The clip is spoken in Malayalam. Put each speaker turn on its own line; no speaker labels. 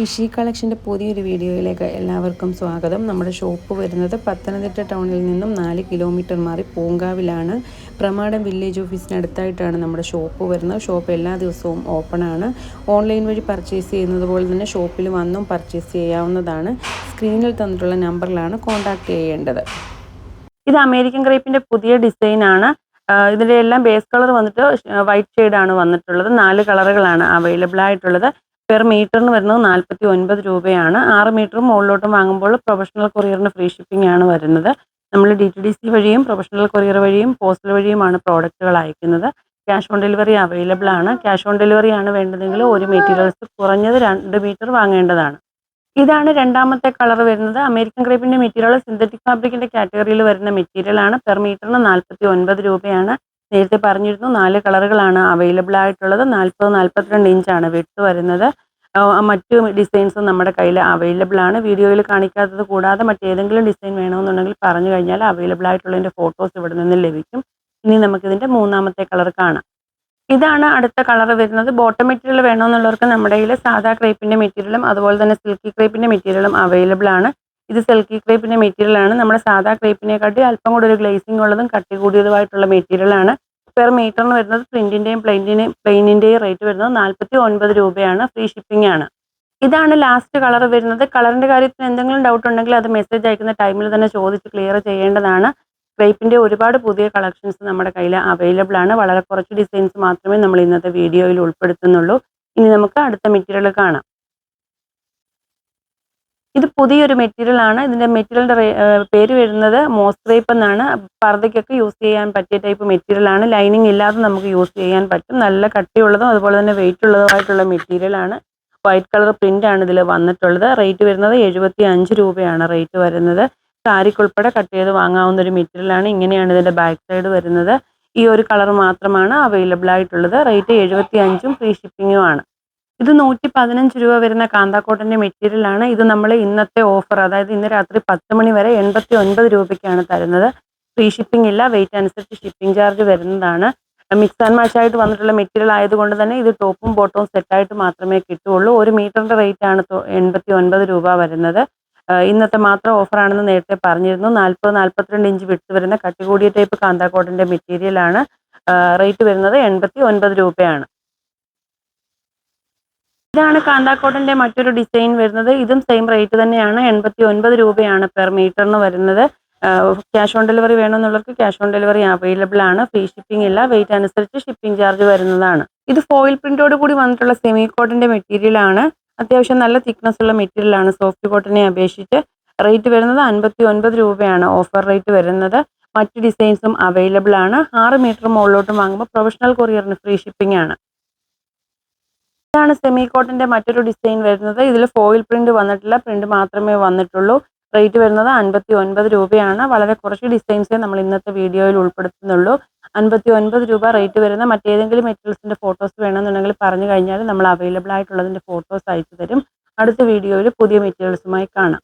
ഇഷി കളക്ഷന്റെ പുതിയൊരു വീഡിയോയിലേക്ക് എല്ലാവർക്കും സ്വാഗതം. നമ്മുടെ ഷോപ്പ് വരുന്നത് പത്തനംതിട്ട ടൗണിൽ നിന്നും നാല് കിലോമീറ്റർ മാറി പൂങ്കാവിലാണ്. പ്രമാടം വില്ലേജ് ഓഫീസിനടുത്തായിട്ടാണ് നമ്മുടെ ഷോപ്പ് വരുന്നത്. ഷോപ്പ് എല്ലാ ദിവസവും ഓപ്പണാണ് ഓൺലൈൻ വഴി പർച്ചേസ് ചെയ്യുന്നത് പോലെ തന്നെ ഷോപ്പിൽ വന്നും പർച്ചേസ് ചെയ്യാവുന്നതാണ്. സ്ക്രീനിൽ തന്നിട്ടുള്ള നമ്പറിലാണ് കോൺടാക്ട് ചെയ്യേണ്ടത്. ഇത് അമേരിക്കൻ ക്രേപ്പിന്റെ പുതിയ ഡിസൈനാണ് ഇതിന്റെ എല്ലാം ബേസ് കളർ വന്നിട്ട് വൈറ്റ് ഷെയ്ഡാണ് വന്നിട്ടുള്ളത്. നാല് കളറുകളാണ് അവൈലബിൾ ആയിട്ടുള്ളത്. പെർ മീറ്ററിന് വരുന്നത് നാൽപ്പത്തി ഒൻപത് രൂപയാണ്. ആറ് മീറ്ററും മുകളിലോട്ടും വാങ്ങുമ്പോൾ പ്രൊഫഷണൽ കൊറിയറിന് ഫ്രീ ഷിപ്പിംഗ് ആണ് വരുന്നത്. നമ്മൾ ഡി ടി ഡി സി വഴിയും പ്രൊഫഷണൽ കൊറിയർ വഴിയും പോസ്റ്റൽ വഴിയുമാണ് പ്രോഡക്റ്റുകൾ അയക്കുന്നത്. ക്യാഷ് ഓൺ ഡെലിവറി അവൈലബിൾ ആണ്. ക്യാഷ് ഓൺ ഡെലിവറി ആണ് വേണ്ടതെങ്കിൽ ഒരു മെറ്റീരിയൽസ് കുറഞ്ഞത് രണ്ട് മീറ്റർ വാങ്ങേണ്ടതാണ്. ഇതാണ് രണ്ടാമത്തെ കളർ വരുന്നത്. അമേരിക്കൻ ക്രേപ്പിന്റെ മെറ്റീരിയൽ സിന്തറ്റിക് ഫാബ്രിക്കിന്റെ കാറ്റഗറിയിൽ വരുന്ന മെറ്റീരിയൽ ആണ്. പെർ മീറ്ററിന് നാൽപ്പത്തി ഒൻപത് രൂപയാണ്. നേരത്തെ പറഞ്ഞിരുന്നു നാല് കളറുകളാണ് അവൈലബിൾ ആയിട്ടുള്ളത്. നാൽപ്പത് നാൽപ്പത്തിരണ്ട് ഇഞ്ചാണ് വിട്ട് വരുന്നത്. മറ്റു ഡിസൈൻസും നമ്മുടെ കയ്യിൽ അവൈലബിൾ ആണ്. വീഡിയോയിൽ കാണിക്കാത്തത് കൂടാതെ മറ്റേതെങ്കിലും ഡിസൈൻ വേണമെന്നുണ്ടെങ്കിൽ പറഞ്ഞു കഴിഞ്ഞാൽ അവൈലബിൾ ആയിട്ടുള്ളതിന്റെ ഫോട്ടോസ് ഇവിടെ നിന്ന് ലഭിക്കും. ഇനി നമുക്കിതിന്റെ മൂന്നാമത്തെ കളർ കാണാം. ഇതാണ് അടുത്ത കളർ വരുന്നത്. ബോട്ടം മെറ്റീരിയൽ വേണമെന്നുള്ളവർക്ക് നമ്മുടെ കയ്യിൽ സാധാ ക്രേപ്പിന്റെ മെറ്റീരിയലും അതുപോലെ തന്നെ സിൽക്കി ക്രേപ്പിന്റെ മെറ്റീരിയലും അവൈലബിൾ ആണ്. ഇത് സിൽക്കി ക്രേപ്പിന്റെ മെറ്റീരിയലാണ് നമ്മുടെ സാധാ ക്രേപ്പിനെക്കാട്ടി അല്പം കൂടി ഒരു ഗ്ലേസിംഗ് ഉള്ളതും കട്ടി കൂടിയതുമായിട്ടുള്ള മെറ്റീരിയൽ പെർ മീറ്ററിന് വരുന്നത് പ്രിന്റിന്റെയും പ്ലെയിനിന്റെയും പ്ലെയിനിന്റെയും റേറ്റ് വരുന്നത് നാൽപ്പത്തി ഒൻപത് രൂപയാണ് ഫ്രീ ഷിപ്പിംഗ് ആണ്. ഇതാണ് ലാസ്റ്റ് കളർ വരുന്നത്. കളറിന്റെ കാര്യത്തിൽ എന്തെങ്കിലും ഡൗട്ട് ഉണ്ടെങ്കിൽ അത് മെസ്സേജ് അയക്കുന്ന ടൈമിൽ തന്നെ ചോദിച്ച് ക്ലിയർ ചെയ്യേണ്ടതാണ്. ക്രേപ്പിന്റെ ഒരുപാട് പുതിയ കളക്ഷൻസ് നമ്മുടെ കയ്യിൽ അവൈലബിൾ ആണ്. വളരെ കുറച്ച് ഡിസൈൻസ് മാത്രമേ നമ്മൾ ഇന്നത്തെ വീഡിയോയിൽ ഉൾപ്പെടുത്തുന്നുള്ളൂ. ഇനി നമുക്ക് അടുത്ത മെറ്റീരിയൽ കാണാം. ഇത് പുതിയൊരു മെറ്റീരിയൽ ആണ്. ഇതിന്റെ മെറ്റീരിയലിന്റെ പേര് വരുന്നത് മോസ്ക്രേപ്പ് എന്നാണ്. പർദ്ദയ്ക്കൊക്കെ യൂസ് ചെയ്യാൻ പറ്റിയ ടൈപ്പ് മെറ്റീരിയൽ ആണ്. ലൈനിങ് ഇല്ലാതെ നമുക്ക് യൂസ് ചെയ്യാൻ പറ്റും. നല്ല കട്ടിയുള്ളതും അതുപോലെ തന്നെ വെയിറ്റ് ഉള്ളതുമായിട്ടുള്ള മെറ്റീരിയൽ ആണ്. വൈറ്റ് കളർ പ്രിന്റ് ആണ് ഇതിൽ വന്നിട്ടുള്ളത്. റേറ്റ് വരുന്നത് എഴുപത്തി അഞ്ച് രൂപയാണ് റേറ്റ് വരുന്നത്. സാരിക്കുൾപ്പെടെ കട്ട് ചെയ്ത് വാങ്ങാവുന്ന ഒരു മെറ്റീരിയൽ ആണ്. ഇങ്ങനെയാണ് ഇതിന്റെ ബാക്ക് സൈഡ് വരുന്നത്. ഈ ഒരു കളർ മാത്രമാണ് അവൈലബിൾ ആയിട്ടുള്ളത്. റേറ്റ് എഴുപത്തി അഞ്ചും ഫ്രീ ഷിപ്പിങ്ങും ആണ്. ഇത് നൂറ്റി പതിനഞ്ച് രൂപ വരുന്ന കാന്താക്കോട്ടന്റെ മെറ്റീരിയലാണ് ഇത് നമ്മൾ ഇന്നത്തെ ഓഫർ അതായത് ഇന്ന് രാത്രി പത്ത് മണി വരെ എൺപത്തി ഒൻപത് രൂപയ്ക്കാണ് തരുന്നത്. ഫ്രീ ഷിപ്പിംഗ് ഇല്ല വെയിറ്റ് അനുസരിച്ച് ഷിപ്പിംഗ് ചാർജ് വരുന്നതാണ്. മിക്സ് ആൻഡ് മാച്ച് ആയിട്ട് വന്നിട്ടുള്ള മെറ്റീരിയൽ ആയതുകൊണ്ട് തന്നെ ഇത് ടോപ്പും ബോട്ടവും സെറ്റായിട്ട് മാത്രമേ കിട്ടുകയുള്ളൂ. ഒരു മീറ്ററിന്റെ റേറ്റ് ആണ് എൺപത്തി ഒൻപത് രൂപ വരുന്നത്. ഇന്നത്തെ മാത്രം ഓഫറാണെന്ന് നേരത്തെ പറഞ്ഞിരുന്നു. നാൽപ്പത് നാൽപ്പത്തിരണ്ട് ഇഞ്ച് വിട്ട് വരുന്ന കട്ടി കൂടിയ ടൈപ്പ് കാന്താക്കോട്ടന്റെ മെറ്റീരിയലാണ് റേറ്റ് വരുന്നത് എൺപത്തി ഒൻപത് രൂപയാണ്. ഇതാണ് കാന്താക്കോട്ടിന്റെ മറ്റൊരു ഡിസൈൻ വരുന്നത്. ഇതും സെയിം റേറ്റ് തന്നെയാണ്. എൺപത്തി ഒൻപത് രൂപയാണ് പെർ മീറ്ററിന് വരുന്നത്. ക്യാഷ് ഓൺ ഡെലിവറി വേണമെന്നുള്ളവർക്ക് ക്യാഷ് ഓൺ ഡെലിവറി അവൈലബിൾ ആണ്. ഫ്രീ ഷിപ്പിംഗ് ഇല്ല. വെയിറ്റ് അനുസരിച്ച് ഷിപ്പിംഗ് ചാർജ് വരുന്നതാണ്. ഇത് ഫോയിൽ പ്രിന്റോട് കൂടി വന്നിട്ടുള്ള സെമി കോട്ടിന്റെ മെറ്റീരിയൽ ആണ്. അത്യാവശ്യം നല്ല തിക്നെസ് ഉള്ള മെറ്റീരിയൽ ആണ്. സോഫ്റ്റ് കോട്ടനെ അപേക്ഷിച്ച് റേറ്റ് വരുന്നത് അൻപത്തി ഒൻപത് രൂപയാണ് ഓഫർ റേറ്റ് വരുന്നത്. മറ്റ് ഡിസൈൻസും അവൈലബിൾ ആണ്. ആറ് മീറ്റർ മുകളിലോട്ട് വാങ്ങുമ്പോൾ പ്രൊഫഷണൽ കൊറിയറിന് ഫ്രീ ഷിപ്പിംഗ് ആണ്. ഇതാണ് സെമി കോട്ടിന്റെ മറ്റൊരു ഡിസൈൻ വരുന്നത്. ഇതിൽ ഫോയിൽ പ്രിന്റ് വന്നിട്ടില്ല. പ്രിന്റ് മാത്രമേ വന്നിട്ടുള്ളൂ. റേറ്റ് വരുന്നത് അൻപത്തി ഒൻപത് രൂപയാണ്. വളരെ കുറച്ച് ഡിസൈൻസേ നമ്മൾ ഇന്നത്തെ വീഡിയോയിൽ ഉൾപ്പെടുത്തുന്നുള്ളൂ. അൻപത്തി ഒൻപത് രൂപ റേറ്റ് വരുന്ന മറ്റേതെങ്കിലും മെറ്റീരിയൽസിന്റെ ഫോട്ടോസ് വേണമെന്നുണ്ടെങ്കിൽ പറഞ്ഞു കഴിഞ്ഞാൽ നമ്മൾ അവൈലബിൾ ആയിട്ടുള്ളതിന്റെ ഫോട്ടോസ് അയച്ചു തരും. അടുത്ത വീഡിയോയിൽ പുതിയ മെറ്റീരിയൽസുമായി കാണാം.